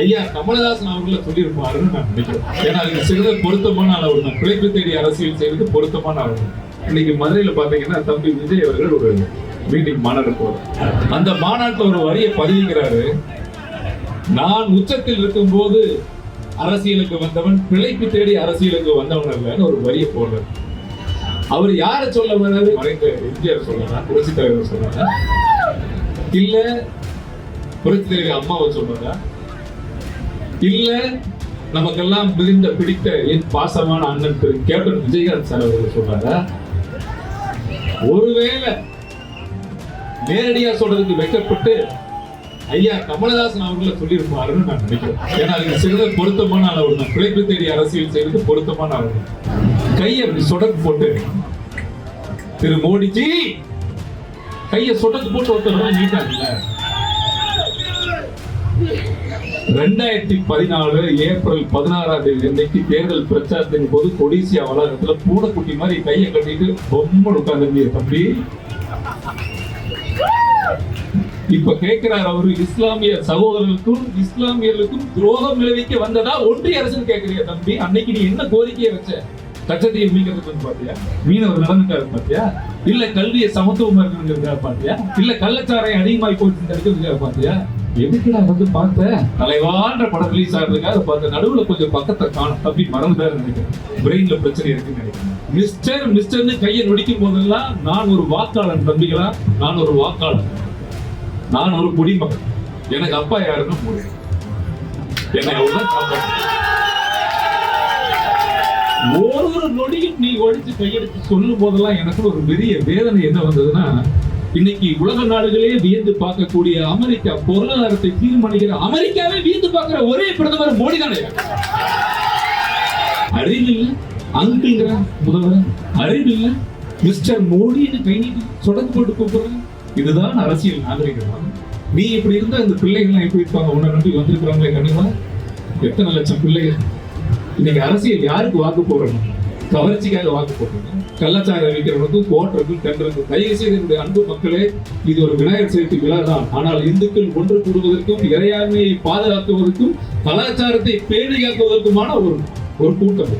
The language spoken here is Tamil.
ஐயா கமலஹாசன் அவர்களை சொல்லியிருப்பாருன்னு நான் நினைக்கிறேன். ஏன்னா அதுக்கு சிறந்த பொருத்தமான அளவு தான். பிழைப்பு தேடி அரசியல் செய்வது பொருத்தமான அளவு இன்னைக்கு மதுரையில பாத்தீங்கன்னா தம்பி விஜய் அவர்கள் ஒரு மீட்டிங் மாநாடு போறார். அந்த மாநாட்டில் ஒரு வரியை பதிவுகிறாரு நான் உச்சத்தில் இருக்கும்போது அரசியலுக்கு வந்தவன் பிழைப்பு தேடி அரசியலுக்கு வந்தவன் அல்லன்னு ஒரு வரியை போடுறார். அவர் யாரை சொல்ல வர்றாரு? மறைந்த எம்ஜிஆர் சொல்லலாம் புரட்சி தலைவர் சொல்றாரா? இல்ல புரட்சி தலைவர் அம்மாவை சொல்றாரா? இல்ல நமக்கெல்லாம் மிகுந்த பிடித்த என் பாசமான அண்ணன் திரு கேப்டன் விஜயகாந்த் சார் அவர்கள் சொல்றாரா ஒருவேளை நேரடியா சொல்றதுக்கு வெட்டப்பட்டு ஐயா கமலஹாசன் அவர்கள சொல்லியிருப்பாருன்னு நான் நினைக்கிறேன். ஏன்னா அதுக்கு சிறந்த பொருத்தமான அளவு தான் பிழைப்பு தேடி அரசியல் செய்வது பொருத்தமான அளவு. கையை அப்படி சொடக்கு போட்டு திரு மோடிஜி கையை சொடக்கு போட்டு ஒருத்தர் நீட்டாங்கல்ல ரெண்டாயிரத்தி பதினாலு ஏப்ரல் பதினாறாம் தேதி அன்னைக்கு தேர்தல் பிரச்சாரத்தின் போது கொடிசியா வளாகத்துல பூனைக்குட்டி மாதிரி கையை கட்டிட்டு ரொம்ப உட்கார்ந்து தம்பி. இப்ப கேட்கிறார் அவரு இஸ்லாமிய சகோதரர்களுக்கும் இஸ்லாமியர்களுக்கும் துரோகம் விளைவிக்க வந்ததா ஒன்றிய அரசு கேட்கறியா தம்பி? அன்னைக்கு நீ என்ன கோரிக்கையை வச்ச? கச்சத்தையை மீட்கிறதுக்கு பாத்தியா? மீனவர் நடந்துட்டாரு பாத்தியா? இல்ல கல்வியை சமத்துவமா இருக்கிறதுக்காக பாத்தியா? இல்ல கள்ளச்சாரை அதிகமாய் போயிட்டு இருக்கிறதுக்காக பாத்தியா? எதுக்குடா வந்து பார்த்த? தலைவான்ற படம் ரிலீஸ் ஆகிறதுக்காக பார்த்த நடுவுல கொஞ்சம் பக்கத்தை காணும் தம்பி மறந்துதான் நினைக்கிறேன் பிரெயின்ல பிரச்சனை இருக்குன்னு நினைக்கிறேன். மிஸ்டர் மிஸ்டர்னு கையை நொடிக்கும் போதெல்லாம் நான் ஒரு வாக்காளன் தம்பிகளா? நான் ஒரு வாக்காளன். நான் ஒரு குடிமகன். எனக்கு அப்பா யாருன்னு முடியும் என்னை அவர்தான் காப்பாற்று. நொடியும் நீ ஒழிச்சு கையெடுத்து சொல்லும் போதெல்லாம் எனக்கு ஒரு பெரிய வேதனை என்ன வந்ததுன்னா இன்னைக்கு உலக நாடுகளே வியந்து பார்க்கக்கூடிய அமெரிக்கா பொருளாதாரத்தை தீர்மானிக்கிற அமெரிக்காவே வியந்து பார்க்கிற ஒரே பிரதமர் மோடி தானே? அறிவு இல்ல முதல்வர் அறிவு இல்ல மிஸ்டர் மோடின்னு கை நீட்டி சொடக்கு போட்டு கூப்பிடுறேன் இதுதான் அரசியல் நாகரிகம். நீ இப்படி இருந்தா இந்த பிள்ளைகள்லாம் எப்படி இருப்பாங்க? உன்னை நம்பி வந்திருக்கிறாங்களே கண்டிப்பா எத்தனை லட்சம் பிள்ளைகள்? இன்னைக்கு அரசியல் யாருக்கு வாக்கு போறோம் கவர்ச்சிக்காக வாக்கு போடுறோம் கள்ளச்சாரம் விற்கிறவனுக்கும் கோட்டருக்கும் டெண்டருக்கும் தயவு செய்து என்னுடைய அன்பு மக்களே இது ஒரு விநாயகர் சதுர்த்தி விழா தான். ஆனால் இந்துக்கள் ஒன்று கூடுவதற்கும் இறையாண்மையை பாதுகாக்குவதற்கும் கலாச்சாரத்தை பேணி காக்குவதற்குமான ஒரு ஒரு கூட்டம்